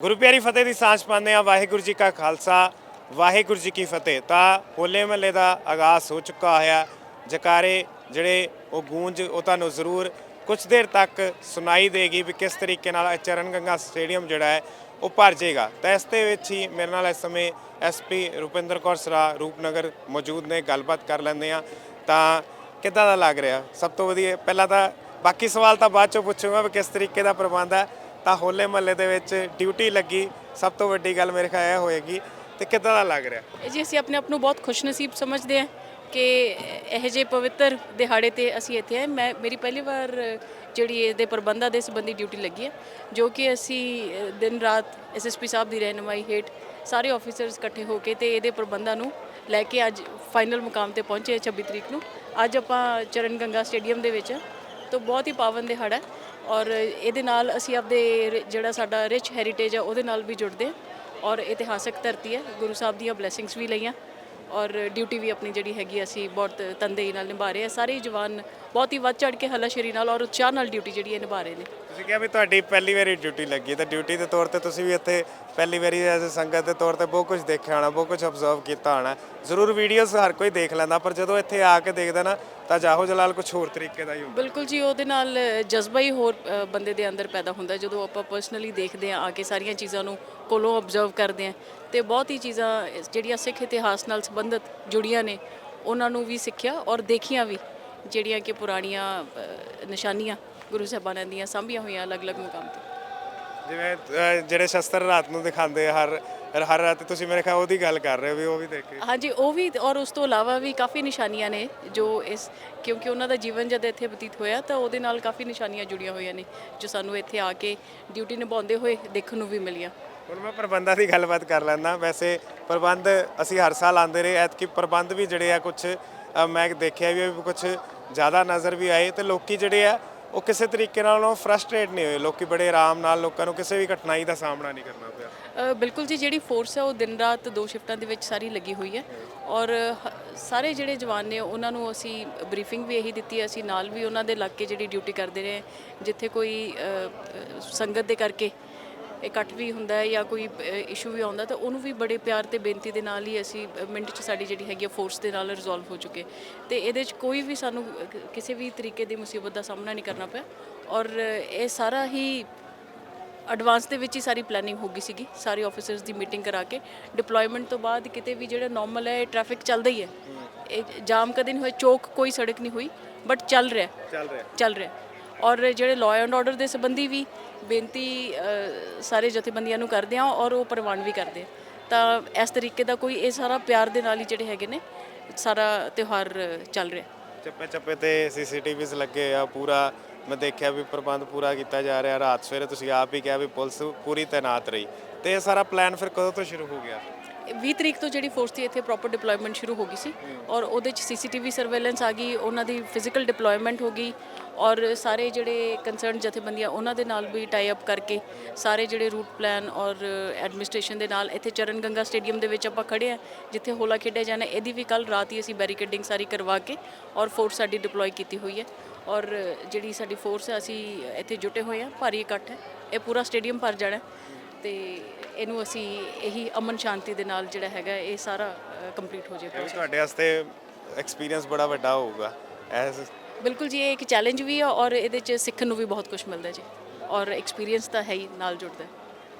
ਗੁਰੂ ਪਿਆਰੀ ਫਤਿਹ ਦੀ ਸਾਂਝ ਪਾਉਂਦੇ ਆ ਵਾਹਿਗੁਰੂ ਜੀ ਕਾ ਖਾਲਸਾ, ਵਾਹਿਗੁਰੂ ਜੀ ਕੀ ਫਤਿਹ। ਤਾਂ ਹੋਲੇ ਮਹੱਲੇ ਦਾ ਆਗਾਜ਼ ਹੋ ਚੁੱਕਾ ਹੋਇਆ। ਜਕਾਰੇ ਜਿਹੜੇ ਉਹ ਗੂੰਜ, ਉਹ ਤੁਹਾਨੂੰ ਜ਼ਰੂਰ ਕੁਝ ਦੇਰ ਤੱਕ ਸੁਣਾਈ ਦੇਗੀ ਵੀ ਕਿਸ ਤਰੀਕੇ ਨਾਲ ਚਰਨ ਗੰਗਾ ਸਟੇਡੀਅਮ ਜਿਹੜਾ ਹੈ, ਉਹ ਭਰ ਜਾਏਗਾ। ਤਾਂ ਇਸ ਦੇ ਵਿੱਚ ਹੀ ਮੇਰੇ ਨਾਲ ਇਸ ਸਮੇਂ ਐਸਪੀ ਰੁਪਿੰਦਰ ਕੌਰ ਸਰਾ ਰੂਪਨਗਰ ਮੌਜੂਦ ਨੇ। ਗੱਲਬਾਤ ਕਰ ਲੈਂਦੇ ਆ ਤਾਂ ਕਿੱਦਾਂ ਦਾ ਲੱਗ ਰਿਹਾ? ਸਭ ਤੋਂ ਵਧੀਆ, ਪਹਿਲਾਂ ਤਾਂ ਬਾਕੀ ਸਵਾਲ ਤਾਂ ਬਾਅਦ ਚੋਂ ਪੁੱਛੂੰਗਾ ਵੀ ਕਿਸ ਤਰੀਕੇ ਦਾ ਪ੍ਰਬੰਧ ਹੈ। ਤਾਂ ਹੋਲੇ ਮਹੱਲੇ ਦੇ ਵਿੱਚ ਡਿਊਟੀ ਲੱਗੀ, ਸਭ ਤੋਂ ਵੱਡੀ ਗੱਲ ਮੇਰੇ ਖਿਆਲ ਇਹ ਹੋਏਗੀ ਤੇ ਕਿੱਦਾਂ ਦਾ ਲੱਗ ਰਿਹਾ? ਇਹ ਜੀ ਅਸੀਂ ਆਪਣੇ ਆਪ ਨੂੰ ਬਹੁਤ ਖੁਸ਼ਨਸੀਬ ਸਮਝਦੇ ਹਾਂ ਕਿ ਇਹ ਜੇ ਪਵਿੱਤਰ ਦਿਹਾੜੇ ਤੇ ਅਸੀਂ ਇੱਥੇ ਆਏ। ਮੈਂ, ਮੇਰੀ ਪਹਿਲੀ ਵਾਰ ਜਿਹੜੀ ਇਹਦੇ ਪ੍ਰਬੰਧਾਂ ਦੇ ਸੰਬੰਧੀ ਡਿਊਟੀ ਲੱਗੀ ਹੈ, ਜੋ ਕਿ ਅਸੀਂ ਦਿਨ ਰਾਤ ਐਸਐਸਪੀ ਸਾਹਿਬ ਦੀ ਰਹਿਨਮਾਈ ਹੇਠ ਸਾਰੇ ਆਫੀਸਰਸ ਇਕੱਠੇ ਹੋ ਕੇ ਤੇ ਇਹਦੇ ਪ੍ਰਬੰਧਾਂ ਨੂੰ ਲੈ ਕੇ ਅੱਜ ਫਾਈਨਲ ਮੁਕਾਮ ਤੇ ਪਹੁੰਚੇ ਹਾਂ 26 ਤਰੀਕ ਨੂੰ। ਅੱਜ ਆਪਾਂ ਚਰਨ ਗੰਗਾ ਸਟੇਡੀਅਮ ਦੇ ਵਿੱਚ ਹਾਂ। ਬਹੁਤ ਹੀ ਪਾਵਨ ਦਿਹਾੜਾ ਔਰ ਇਹਦੇ ਨਾਲ ਅਸੀਂ ਆਪਦੇ ਜਿਹੜਾ ਸਾਡਾ ਰਿਚ ਹੈਰੀਟੇਜ ਹੈ ਉਹਦੇ ਨਾਲ ਵੀ ਜੁੜਦੇ ਹਾਂ ਔਰ ਇਤਿਹਾਸਕ ਧਰਤੀ ਹੈ। ਗੁਰੂ ਸਾਹਿਬ ਦੀਆਂ ਬਲੇਸਿੰਗਸ ਵੀ ਲਈਆਂ ਔਰ ਡਿਊਟੀ ਵੀ ਆਪਣੀ ਜਿਹੜੀ ਹੈਗੀ ਅਸੀਂ ਬਹੁਤ ਤੰਦੇਈ ਨਾਲ ਨਿਭਾ ਰਹੇ ਹਾਂ। ਸਾਰੇ ਹੀ ਜਵਾਨ ਬਹੁਤ ਹੀ ਵੱਧ ਚੜ ਕੇ ਹੱਲਾਸ਼ੇਰੀ ਨਾਲ ਔਰ ਉਤਸ਼ਾਹ ਨਾਲ ਡਿਊਟੀ ਜਿਹੜੀ ਹੈ ਨਿਭਾ ਰਹੇ ਨੇ। ਤੁਸੀਂ ਕਿਹਾ ਵੀ ਤੁਹਾਡੀ ਪਹਿਲੀ ਵਾਰੀ ਡਿਊਟੀ ਲੱਗੀ ਤਾਂ ਡਿਊਟੀ ਦੇ ਤੌਰ ਤੇ ਤੁਸੀਂ ਵੀ ਇੱਥੇ ਪਹਿਲੀ ਵਾਰੀ ਐਜ਼ ਸੰਗਤ ਦੇ ਤੌਰ ਤੇ ਬਹੁਤ ਕੁਝ ਦੇਖਿਆ ਹੋਣਾ ਬਹੁਤ ਕੁਝ ਅਬਜ਼ਰਵ ਕੀਤਾ ਹੋਣਾ। ਜ਼ਰੂਰ ਵੀਡੀਓਜ਼ ਹਰ ਕੋਈ ਦੇਖ ਲੈਂਦਾ ਪਰ ਜਦੋਂ ਇੱਥੇ ਆ ਕੇ ਦੇਖਦਾ ਨਾ ਤਾਂ ਜਾਹੋ ਜਲਾਲ ਕੁਝ ਹੋਰ ਤਰੀਕੇ ਦਾ ਹੀ ਹੁੰਦਾ। ਬਿਲਕੁਲ ਜੀ ਉਹਦੇ ਨਾਲ ਜਜ਼ਬਾ ਹੀ ਹੋਰ ਅ, ਬੰਦੇ ਦੇ ਅੰਦਰ ਪੈਦਾ ਹੁੰਦਾ ਜਦੋਂ ਆਪਾਂ ਪਰਸਨਲੀ ਦੇਖਦੇ ਹਾਂ ਆ ਕੇ ਸਾਰੀਆਂ ਚੀਜ਼ਾਂ ਨੂੰ ਕੋਲੋਂ ਆਬਜ਼ਰਵ ਕਰਦੇ ਹਾਂ ਤੇ ਬਹੁਤ ਹੀ ਚੀਜ਼ਾਂ ਜਿਹੜੀਆਂ ਸਿੱਖ ਇਤਿਹਾਸ ਨਾਲ ਸੰਬੰਧਿਤ ਜੁੜੀਆਂ ਨੇ ਉਹਨਾਂ ਨੂੰ ਵੀ ਸਿੱਖਿਆ ਔਰ ਦੇਖੀਆਂ ਵੀ ਜਿਹੜੀਆਂ ਕਿ ਪੁਰਾਣੀਆਂ ਅ, ਨਿਸ਼ਾਨੀਆਂ। ਗੁਰੂ ਸਾਹਿਬਾਨਾਂ ਦੀਆਂ ਸਾਂਭੀਆਂ ਹੋਈਆਂ ਅਲੱਗ-ਅਲੱਗ ਮੁਕਾਮ ਤੇ। ਜਿਵੇਂ ਅਹ, ਜਿਹੜੇ ਸ਼ਸਤਰ ਰਾਤ ਨੂੰ ਦਿਖਾਉਂਦੇ ਆ ਹਰ ਹਰ ਰਾਤ ਤੁਸੀਂ ਮੇਰੇ ਖਿਆਲ ਉਹਦੀ ਗੱਲ ਕਰ ਰਹੇ ਹੋ ਵੀ ਉਹ ਵੀ ਦੇਖੇ। ਹਾਂਜੀ ਉਹ ਵੀ ਔਰ ਉਸ ਤੋਂ ਇਲਾਵਾ ਵੀ ਕਾਫੀ ਨਿਸ਼ਾਨੀਆਂ ਨੇ ਜੋ ਇਸ ਕਿਉਂਕਿ ਉਹਨਾਂ ਦਾ ਜੀਵਨ ਜਦ ਇੱਥੇ ਬਤੀਤ ਹੋਇਆ ਤਾਂ ਉਹਦੇ ਨਾਲ ਕਾਫੀ ਨਿਸ਼ਾਨੀਆਂ ਜੁੜੀਆਂ ਹੋਈਆਂ ਨੇ ਜੋ ਸਾਨੂੰ ਇੱਥੇ ਆ ਕੇ ਡਿਊਟੀ ਨਿਭਾਉਂਦੇ ਹੋਏ ਦੇਖਣ ਨੂੰ ਵੀ ਮਿਲੀਆਂ। ਹੁਣ ਮੈਂ ਪ੍ਰਬੰਧਾਂ ਦੀ ਗੱਲਬਾਤ ਕਰ ਲੈਂਦਾ। ਵੈਸੇ ਪ੍ਰਬੰਧ ਅਸੀਂ ਹਰ ਸਾਲ ਆਉਂਦੇ ਰਹੇ। ਐਤਕੀ ਪ੍ਰਬੰਧ ਵੀ ਜਿਹੜੇ ਆ ਕੁਝ ਮੈਂ ਦੇਖਿਆ ਵੀ ਕੁਝ ਜ਼ਿਆਦਾ ਨਜ਼ਰ ਵੀ ਆਏ ਤੇ ਲੋਕੀ ਜਿਹੜੇ ਆ ਉਹ ਕਿਸੇ ਤਰੀਕੇ ਨਾਲ ਉਹ ਫਰਸਟ੍ਰੇਟ ਨਹੀਂ ਹੋਏ। ਲੋਕੀ ਬੜੇ ਆਰਾਮ ਨਾਲ ਲੋਕਾਂ ਨੂੰ ਕਿਸੇ ਵੀ ਕਠਿਨਾਈ ਦਾ ਸਾਹਮਣਾ ਨਹੀਂ ਕਰਨਾ ਪਿਆ। ਬਿਲਕੁਲ ਜੀ ਜਿਹੜੀ ਫੋਰਸ ਹੈ ਉਹ ਦਿਨ ਰਾਤ ਦੋ ਸ਼ਿਫਟਾਂ ਦੇ ਵਿੱਚ ਸਾਰੀ ਲੱਗੀ ਹੋਈ ਹੈ। ਔਰ ਹ- ਸਾਰੇ ਜਿਹੜੇ ਜਵਾਨ ਨੇ ਉਹਨਾਂ ਨੂੰ ਅਸੀਂ ਬਰੀਫਿੰਗ ਵੀ ਇਹੀ ਦਿੱਤੀ ਹੈ। ਅਸੀਂ ਨਾਲ ਵੀ ਉਹਨਾਂ ਦੇ ਲੱਗ ਜਿਹੜੀ ਡਿਊਟੀ ਕਰਦੇ ਰਹੇ। ਜਿੱਥੇ ਕੋਈ ਅ, ਅ, ਸੰਗਤ ਦੇ ਕਰਕੇ ਇਕੱਠ ਵੀ ਹੁੰਦਾ ਹੈ ਜਾਂ ਕੋਈ ਇਸ਼ੂ ਵੀ ਆਉਂਦਾ ਤਾਂ ਉਹਨੂੰ ਵੀ ਬੜੇ ਪਿਆਰ ਤੇ ਬੇਨਤੀ ਦੇ ਨਾਲ ਹੀ ਅਸੀਂ ਮਿੰਟ 'ਚ ਸਾਡੀ ਜਿਹੜੀ ਹੈਗੀ ਫੋਰਸ ਦੇ ਨਾਲ ਰਿਜ਼ੋਲਵ ਹੋ ਚੁੱਕੇ। ਤੇ ਇਹਦੇ 'ਚ ਕੋਈ ਵੀ ਸਾਨੂੰ ਕਿਸੇ ਵੀ ਤਰੀਕੇ ਦੀ ਮੁਸੀਬਤ ਦਾ ਸਾਹਮਣਾ ਨਹੀਂ ਕਰਨਾ ਪਿਆ। ਔਰ ਇਹ ਸਾਰਾ ਹੀ ਐਡਵਾਂਸ ਦੇ ਵਿੱਚ ਹੀ ਸਾਰੀ ਪਲੈਨਿੰਗ ਹੋ ਗਈ ਸੀਗੀ ਸਾਰੇ ਆਫੀਸਰਸ ਦੀ ਮੀਟਿੰਗ ਕਰਾ ਕੇ। ਡਿਪਲੋਇਮੈਂਟ ਤੋਂ ਬਾਅਦ ਕਿਤੇ ਵੀ ਜਿਹੜਾ ਨਾਰਮਲ ਹੈ ਟ੍ਰੈਫਿਕ ਚੱਲਦਾ ਹੀ। ਹੈ। ਇਹ ਜਾਮ ਕਦੇ ਨਹੀਂ ਹੋਇਆ ਚੌਕ ਕੋਈ ਸੜਕ ਨਹੀਂ ਹੋਈ ਬਟ ਚੱਲ ਰਿਹਾ। ਚੱਲ ਰਿਹਾ। ਚੱਲ ਰਿਹਾ। ਔਰ ਜਿਹੜੇ ਲਾਅ ਐਂਡ ਆਰਡਰ ਦੇ ਸੰਬੰਧੀ ਵੀ ਬੇਨਤੀ ਸਾਰੇ ਜਥੇਬੰਦੀਆਂ ਨੂੰ ਕਰਦੇ ਆ ਔਰ ਉਹ ਪ੍ਰਵਾਨ ਵੀ ਕਰਦੇ ਆ ਤਾਂ ਇਸ ਤਰੀਕੇ ਦਾ ਕੋਈ ਇਹ ਸਾਰਾ ਪਿਆਰ ਦੇ ਨਾਲ ਹੀ ਜਿਹੜੇ ਹੈਗੇ ਨੇ, ਸਾਰਾ ਤਿਉਹਾਰ ਚੱਲ ਰਿਹਾ। ਚੱਪੇ ਚੱਪੇ ਤੇ ਸੀਸੀਟੀਵੀਜ਼ ਲੱਗੇ ਆ ਪੂਰਾ। ਮੈਂ ਦੇਖਿਆ ਵੀ ਪ੍ਰਬੰਧ ਪੂਰਾ ਕੀਤਾ ਜਾ ਰਿਹਾ। ਰਾਤ ਸਵੇਰੇ ਤੁਸੀਂ ਆਪ ਹੀ ਕਿਹਾ ਵੀ ਪੁਲਿਸ ਪੂਰੀ ਤਾਇਨਾਤ ਰਹੀ। ਤੇ ਇਹ ਸਾਰਾ ਪਲਾਨ ਫਿਰ ਕਦੋਂ ਤੋਂ ਸ਼ੁਰੂ ਹੋ ਗਿਆ? 20 ਤਰੀਕ ਤੋਂ ਜਿਹੜੀ ਫੋਰਸ ਦੀ ਇੱਥੇ ਪ੍ਰੋਪਰ ਡਿਪਲੋਇਮੈਂਟ ਸ਼ੁਰੂ ਹੋ ਗਈ ਸੀ ਔਰ ਉਹਦੇ ਚ ਸੀਸੀਟੀਵੀ ਸਰਵੇਲੈਂਸ ਆ ਗਈ, ਉਹਨਾਂ ਦੀ ਫਿਜ਼ੀਕਲ ਡਿਪਲੋਇਮੈਂਟ ਹੋ ਗਈ ਔਰ ਸਾਰੇ ਜਿਹੜੇ ਕੰਸਰਨ ਜਥੇਬੰਦੀਆਂ ਉਹਨਾਂ ਦੇ ਨਾਲ ਵੀ ਟਾਈ ਅਪ ਕਰਕੇ ਸਾਰੇ ਜਿਹੜੇ ਰੂਟ ਪਲਾਨ ਔਰ ਐਡਮਿਨਿਸਟ੍ਰੇਸ਼ਨ ਦੇ ਨਾਲ ਇੱਥੇ ਚਰਨ ਗੰਗਾ ਸਟੇਡੀਅਮ ਦੇ ਵਿੱਚ ਆਪਾਂ ਖੜੇ ਆ ਜਿੱਥੇ ਹੋਲਾ ਖੇਡਿਆ ਜਾਣਾ, ਇਹਦੀ ਵੀ ਕੱਲ ਰਾਤ ਹੀ ਅਸੀਂ ਬੈਰੀਕੇਡਿੰਗ ਸਾਰੀ ਕਰਵਾ ਕੇ ਔਰ ਫੋਰਸ ਸਾਡੀ ਡਿਪਲੋਏ ਕੀਤੀ ਹੋਈ ਹੈ ਔਰ ਜਿਹੜੀ ਸਾਡੀ ਫੋਰਸ ਹੈ ਅਸੀਂ ਇੱਥੇ ਜੁਟੇ ਹੋਏ ਆ ਭਾਰੀ ਇਕੱਠ ਹੈ, ਇਹ ਪੂਰਾ ਸਟੇਡੀਅਮ ਭਰ ਜਾਣਾ ਹੈ ਤੇ ਇਹਨੂੰ ਅਸੀਂ ਇਹੀ ਅਮਨ ਸ਼ਾਂਤੀ ਦੇ ਨਾਲ ਜਿਹੜਾ ਹੈਗਾ ਇਹ ਸਾਰਾ ਕੰਪਲੀਟ ਹੋ ਇਹ ਵੀ ਤੁਹਾਡੇ ਵਾਸਤੇ ਐਕਸਪੀਰੀਅੰਸ ਬੜਾ ਵੱਡਾ ਹੋਊਗਾ। ਐਸ ਬਿਲਕੁਲ ਜੀ ਇਹ ਇੱਕ ਚੈਲੰਜ ਵੀ ਆ ਔਰ ਇਹਦੇ ਚ ਸਿੱਖਣ ਨੂੰ ਵੀ ਬਹੁਤ ਕੁਝ ਮਿਲਦਾ ਜੀ। ਔਰ ਐਕਸਪੀਰੀਅੰਸ ਤਾਂ ਹੈ ਹੀ ਨਾਲ ਜੁੜਦਾ।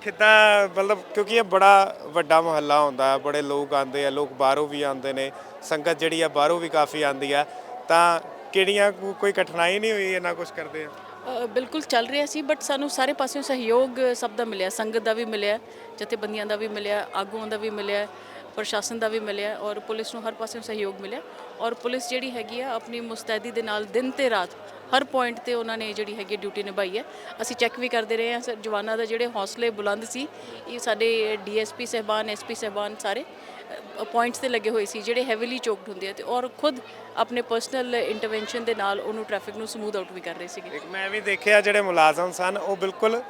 ਕਿੱਦਾਂ ਮਤਲਬ ਕਿਉਂਕਿ ਇਹ ਬੜਾ ਵੱਡਾ ਮੁਹੱਲਾ ਹੁੰਦਾ ਹੈ ਬੜੇ ਲੋਕ ਆਉਂਦੇ ਆ ਲੋਕ ਬਾਹਰੋਂ ਵੀ ਆਉਂਦੇ ਨੇ ਸੰਗਤ ਜਿਹੜੀ ਆ ਬਾਹਰੋਂ ਵੀ ਕਾਫੀ ਆਉਂਦੀ ਆ ਤਾਂ ਕਿਹੜੀਆਂ ਕੋ- ਕੋਈ ਕਠਿਨਾਈ ਨਹੀਂ ਹੋਈ ਇਹਨਾਂ ਕੁਝ ਕਰਦੇ ਆ? ਬਿਲਕੁਲ ਚੱਲ ਰਿਹਾ ਸੀ ਬਟ ਸਾਨੂੰ ਸਾਰੇ ਪਾਸਿਓਂ ਸਹਿਯੋਗ, ਸਭ ਦਾ ਮਿਲਿਆ। ਸੰਗਤ ਦਾ ਵੀ ਮਿਲਿਆ, ਜਥੇਬੰਦੀਆਂ ਦਾ ਵੀ ਮਿਲਿਆ, ਆਗੂਆਂ ਦਾ ਵੀ ਮਿਲਿਆ, ਪ੍ਰਸ਼ਾਸਨ ਦਾ ਵੀ ਮਿਲਿਆ ਔਰ ਪੁਲਿਸ ਨੂੰ ਹਰ ਪਾਸਿਓਂ ਸਹਿਯੋਗ ਮਿਲਿਆ। ਔਰ ਪੁਲਿਸ ਜਿਹੜੀ ਹੈਗੀ ਆ, ਆਪਣੀ ਮੁਸਤੈਦੀ ਦੇ ਨਾਲ ਦਿਨ ਤੇ ਰਾਤ ਹਰ ਪੁਆਇੰਟ ਤੇ ਉਹਨਾਂ ਨੇ ਜਿਹੜੀ ਹੈਗੀ ਡਿਊਟੀ ਨਿਭਾਈ ਹੈ। ਅਸੀਂ ਚੈੱਕ ਵੀ ਕਰਦੇ ਰਹੇ ਹਾਂ, ਸਰ, ਜਵਾਨਾਂ ਦਾ ਜਿਹੜੇ ਹੌਸਲੇ ਬੁਲੰਦ ਸੀ, ਇਹ ਸਾਡੇ ਡੀਐਸਪੀ ਸਹਿਬਾਨ, ਐਸਪੀ ਸਹਿਬਾਨ ਸਾਰੇ ਪੁਆਇੰਟਸ ਤੇ ਲੱਗੇ ਹੋਏ ਸੀ, ਜਿਹੜੇ ਹੈਵੀਲੀ ਚੋਕਡ ਹੁੰਦੇ ਆ ਤੇ ਔਰ ਖੁਦ ਆਪਣੇ ਪਰਸਨਲ ਇੰਟਰਵੈਂਸ਼ਨ ਦੇ ਨਾਲ ਉਹਨੂੰ ਟ੍ਰੈਫਿਕ ਨੂੰ ਸਮੂਥ ਆਊਟ ਵੀ ਕਰ ਰਹੇ ਸੀਗੇ। ਮੈਂ ਵੀ ਦੇਖਿਆ, ਜਿਹੜੇ ਮੁਲਾਜ਼ਮ ਸਨ, ਉਹ ਬਿਲਕੁਲ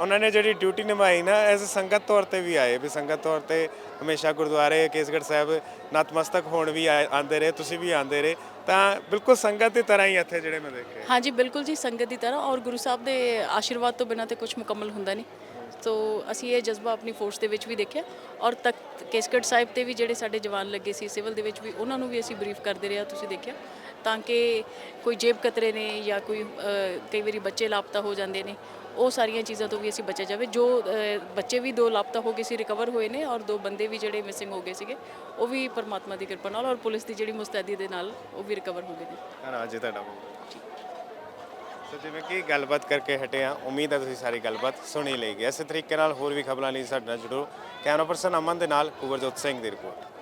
ਉਹਨਾਂ ਨੇ ਜਿਹੜੀ ਡਿਊਟੀ ਨਿਭਾਈ ਨਾ ਐਜ਼ ਸੰਗਤ ਤੌਰ ਤੇ ਵੀ ਆਏ, ਵੀ ਸੰਗਤ ਤੌਰ ਤੇ ਹਮੇਸ਼ਾ ਗੁਰਦੁਆਰੇ, ਕੇਸਗੜ੍ਹ ਸਾਹਿਬ ਨਤਮਸਤਕ ਹੋਣ ਵੀ ਆਏ- ਆਉਂਦੇ ਰਹੇ, ਤੁਸੀਂ ਵੀ ਆਉਂਦੇ ਰਹੇ। ਤਾਂ ਬਿਲਕੁਲ ਸੰਗਤ ਦੀ ਤਰ੍ਹਾਂ ਹੀ ਇੱਥੇ ਜਿਹੜੇ ਮੈਂ ਦੇਖੇ ਹਾਂਜੀ ਬਿਲਕੁਲ ਜੀ ਸੰਗਤ ਦੀ ਤਰ੍ਹਾਂ ਔਰ ਗੁਰੂ ਸਾਹਿਬ ਦੇ ਆਸ਼ੀਰਵਾਦ ਤੋਂ ਬਿਨਾਂ ਤੇ ਕੁਝ ਮੁਕੰਮਲ ਹੁੰਦਾ ਨਹੀਂ। ਸੋ ਅਸੀਂ ਇਹ ਜਜ਼ਬਾ ਆਪਣੀ ਫੋਰਸ ਦੇ ਵਿੱਚ ਵੀ ਦੇਖਿਆ ਔਰ ਤਖਤ ਕੇਸਗੜ੍ਹ ਸਾਹਿਬ ਤੇ ਵੀ ਜਿਹੜੇ ਸਾਡੇ ਜਵਾਨ ਲੱਗੇ ਸੀ ਸਿਵਲ ਦੇ ਵਿੱਚ ਵੀ ਉਹਨਾਂ ਨੂੰ ਵੀ ਅਸੀਂ ਬਰੀਫ ਕਰਦੇ ਰਿਹਾ ਤੁਸੀਂ ਦੇਖਿਆ। ਤਾਂ ਕਿ ਕੋਈ ਜੇਬ ਕਤਰੇ ਨੇ ਜਾਂ ਕੋਈ ਅ, ਕਈ ਵਾਰੀ ਬੱਚੇ ਲਾਪਤਾ ਹੋ ਜਾਂਦੇ ਨੇ ਉਹ ਸਾਰੀਆਂ ਚੀਜ਼ਾਂ ਤੋਂ ਵੀ ਅਸੀਂ ਬਚਿਆ ਜਾਵੇ। ਜੋ ਬੱਚੇ ਵੀ ਦੋ ਲਾਪਤਾ ਹੋ ਗਏ ਸੀ ਰਿਕਵਰ ਹੋਏ ਨੇ ਔਰ ਦੋ ਬੰਦੇ ਵੀ ਜਿਹੜੇ ਮਿਸਿੰਗ ਹੋ ਗਏ ਸੀਗੇ, ਉਹ ਵੀ ਪਰਮਾਤਮਾ ਦੀ ਕਿਰਪਾ ਨਾਲ ਔਰ ਪੁਲਿਸ ਦੀ ਜਿਹੜੀ ਮੁਸਤੈਦੀ ਦੇ ਨਾਲ ਉਹ ਵੀ ਰਿਕਵਰ ਹੋ ਗਏ ਨੇ। ਧੰਨਵਾਦ ਜੀ, ਤੁਹਾਡਾ ਸੋ ਜਿਵੇਂ ਕਿ ਗੱਲਬਾਤ ਕਰਕੇ ਹਟੇ ਆ ਉਮੀਦ ਹੈ ਤੁਸੀਂ ਸਾਰੀ ਗੱਲਬਾਤ ਸੁਣੀ ਲਈਗੀ ਇਸੇ ਤਰੀਕੇ ਨਾਲ ਹੋਰ ਵੀ ਖਬਰਾਂ ਲਈ ਸਾਡੇ ਨਾਲ ਜੁੜੋ। ਕੈਮਰਾ ਪਰਸਨ ਅਮਨ ਦੇ ਨਾਲ ਕੁਵਰਜੋਤ ਸਿੰਘ ਦੀ ਰਿਪੋਰਟ।